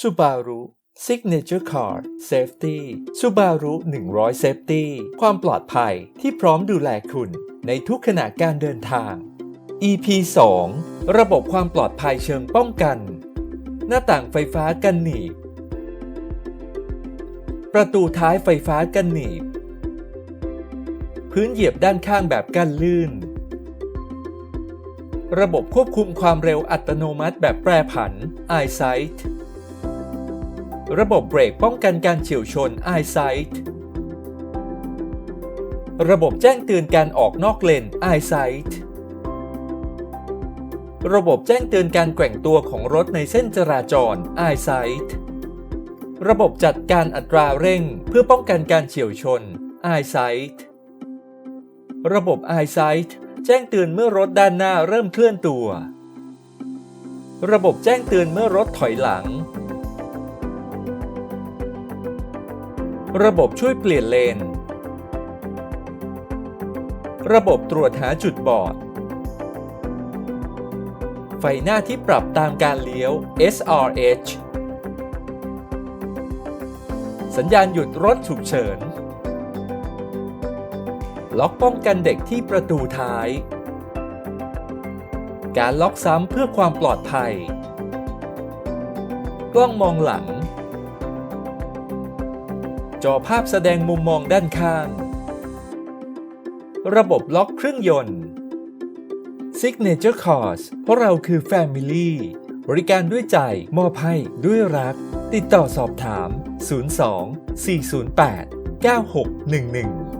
Subaru Signature Card Safety Subaru 100 Safety ความปลอดภัยที่พร้อมดูแลคุณในทุกขณะการเดินทาง EP 2 ระบบความปลอดภัยเชิงป้องกัน หน้าต่างไฟฟ้ากันหนีบ ประตูท้ายไฟฟ้ากันหนีบ พื้นเหยียบด้านข้างแบบกันลื่น ระบบควบคุมความเร็วอัตโนมัติแบบแปรผัน EyeSight ระบบเบรกป้องกันการเฉียวชน EyeSight ระบบแจ้งเตือนการออกนอกเลน EyeSight ระบบแจ้งเตือนการแกว่งตัวของรถในเส้นจราจร EyeSight ระบบจัดการอัตราเร่งเพื่อป้องกันการเฉียวชน EyeSight ระบบ EyeSight แจ้งเตือนเมื่อรถด้านหน้าเริ่มเคลื่อนตัว ระบบแจ้งเตือนเมื่อรถถอยหลัง ระบบช่วยเปลี่ยนเลน ระบบตรวจหาจุดบอด ไฟหน้าที่ปรับตามการเลี้ยว SRH สัญญาณหยุดรถฉุกเฉิน ล็อกป้องกันเด็กที่ประตูท้าย การล็อกซ้ำเพื่อความปลอดภัย กล้องมองหลัง จอภาพแสดงมุมมองด้านข้าง ระบบล็อกเครื่องยนต์ Signature Cars เพราะเราคือ Family บริการด้วยใจมอบให้ด้วยรัก ติดต่อสอบถาม 02 408 9611